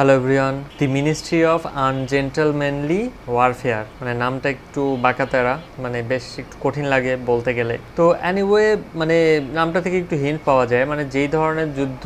Hello everyone the ministry of ungentlemanly warfare মানে নামটা একটু বাঁকাতেরা মানে বেশ একটু কঠিন লাগে বলতে গেলে। তো অ্যানিওয়ে মানে নামটা থেকে একটু হিন্ট পাওয়া যায়। মানে যেই ধরনের যুদ্ধ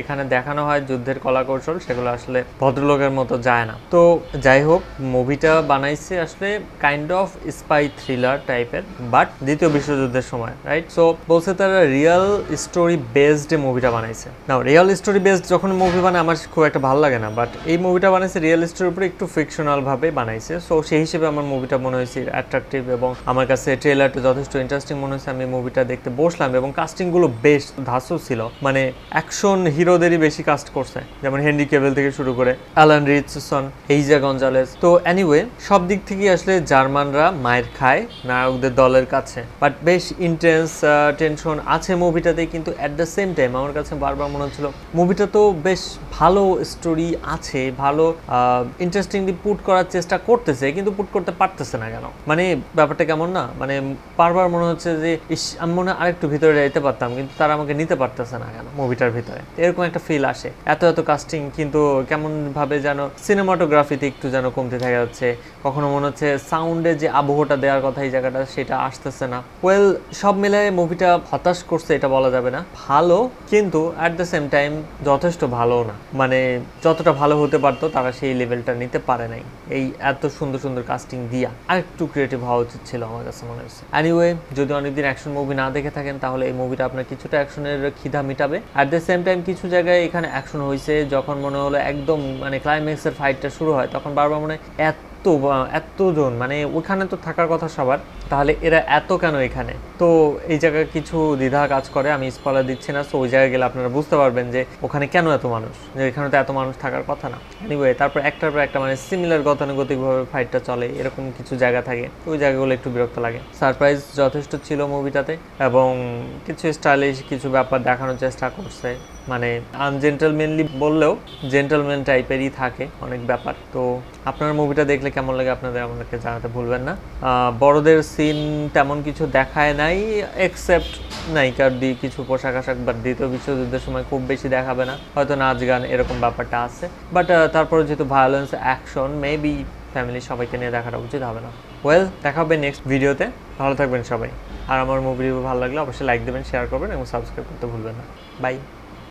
এখানে দেখানো হয়, যুদ্ধের কলাকৌশল, সেগুলো আসলে ভদ্রলোকের মতো যায় না। তো যাই হোক মুভিটা বানাইছে আসলে কাইন্ড অফ স্পাই থ্রিলার টাইপের বাট দ্বিতীয় বিশ্বযুদ্ধের সময় রাইট সো বলছে তারা রিয়েল স্টোরি বেসড মুভিটা বানাইছে। না রিয়েল স্টোরি বেসড যখন মুভি বানায়, আমার খুব একটা ভালো লাগে না। বাট এই মুভিটা বানাইছে রিয়েল স্টোরির উপরে একটু ফিকশনাল ভাবে বানাইছে। সো সেই হিসেবে আমার মুভিটা মনে হয়েছে অ্যাট্রাকটিভ এবং আমার কাছে ট্রেলারটা যথেষ্ট ইন্টারেস্টিং মনে হয়েছে। আমি মুভিটা দেখতে বসলাম এবং কাস্টিংগুলো বেশ ধাসু ছিল। মানে অ্যাকশন হিরোদেরই বেশি কাস্ট করছে। যেমন হেনরি কেবেল থেকে শুরু করে অ্যালান রিচসন এইজা গঞ্জালেস তো এনিওয়ে সব দিক থেকেই আসলে জার্মানরা মায়ের খায়, নায়কদের দলের কাছে। বাট বেশ ইন্টেন্স টেনশন আছে মুভিটাতে কিন্তু অ্যাট দ্য সেম টাইম আমার কাছে বারবার মনে হচ্ছিল মুভিটা তো বেশ ভালো স্টোরি আছে, ভালো ইন্টারেস্টিংলি পুট করার চেষ্টা করতেছে, কিন্তু পুট করতে পারতেছে না কেন? মানে ব্যাপারটা কেমন না? মানে বারবার মনে হচ্ছে যে, ইস, আমি মনে হয় আরেকটু ভিতরে যাইতে পারতাম, কিন্তু তারা আমাকে নিতে পারতেছে না কেন মুভিটার ভিতরে। এরকম একটা ফিল আসে। এত এত কাস্টিং কিন্তু কেমন ভাবে যেন সিনেমাটোগ্রাফিতে একটু যেন কমতে থাকা যাচ্ছে। কখনো মনে হচ্ছে সাউন্ডে যে আবহটা দেওয়ার কথা এই জায়গাটা, সেটা আসতেছে না। ওয়েল সব মিলায় মুভিটা হতাশ করছে, এটা বলা যাবে না। ভালো, কিন্তু অ্যাট দ্য সেম টাইম যথেষ্ট ভালো না। মানে যতটা ভালো হতে পারতো তারা সেই লেভেলটা নিতে পারে নাই। এই এত সুন্দর সুন্দর কাস্টিং দিয়া আর একটু ক্রিয়েটিভ হওয়া উচিত ছিল আমার কাছে মনে হচ্ছে। অ্যানিওয়ে যদি অনেকদিন অ্যাকশন মুভি না দেখে থাকেন, তাহলে এই মুভিটা আপনার কিছুটা অ্যাকশনের খিদা মিটাবে। অ্যাট দ্য সেম টাইম কিছু জায়গায় এখানে অ্যাকশন হয়েছে যখন মনে হলো একদম মানে ক্লাইম্যাক্সের ফাইটটা শুরু হয়, তখন বারবার মনে হয় এত এতজন মানে ওখানে তো থাকার কথা সবার, তাহলে এরা এত কেন এখানে? তো এই জায়গায় কিছু দ্বিধা কাজ করে, আমি স্পলার দিচ্ছি না সো ওই জায়গায় গেলে আপনারা বুঝতে পারবেন যে ওখানে কেন এত মানুষ? যে এখানে তো এত মানুষ থাকার কথা না। এনিওয়ে তারপর একটার পর একটা মানে সিমিলার গতানুগতিকভাবে ফাইটটা চলে, এরকম কিছু জায়গা থাকে, ওই জায়গাগুলো একটু বিরক্ত লাগে। সারপ্রাইজ যথেষ্ট ছিল মুভিটাতে এবং কিছু স্টাইলিশ কিছু ব্যাপার দেখানোর চেষ্টা করছে। মানে আনজেন্টেলম্যানলি বললেও জেন্টেলম্যান টাইপেরই থাকে অনেক ব্যাপার। তো আপনার মুভিটা দেখলে কেমন লাগে আপনাদের আমাদেরকে জানাতে ভুলবেন না। বড়দের সিন তেমন কিছু দেখায় নাই এক্সেপ্ট নায়িকার দিয়ে কিছু পোশাক আশাক বা দ্বিতীয় বিশ্বযুদ্ধের সময় খুব বেশি দেখাবে না। হয়তো নাচ গান এরকম ব্যাপারটা আছে। বাট তারপরে যেহেতু ভায়োলেন্স অ্যাকশন মেবি ফ্যামিলি সবাইকে নিয়ে দেখাটা উচিত, হবে না। ওয়েল দেখা হবে নেক্সট ভিডিওতে ভালো থাকবেন সবাই। আর আমার মুভি ভালো লাগলে অবশ্যই লাইক দেবেন শেয়ার করবেন এবং সাবস্ক্রাইব করতে ভুলবেন না। বাই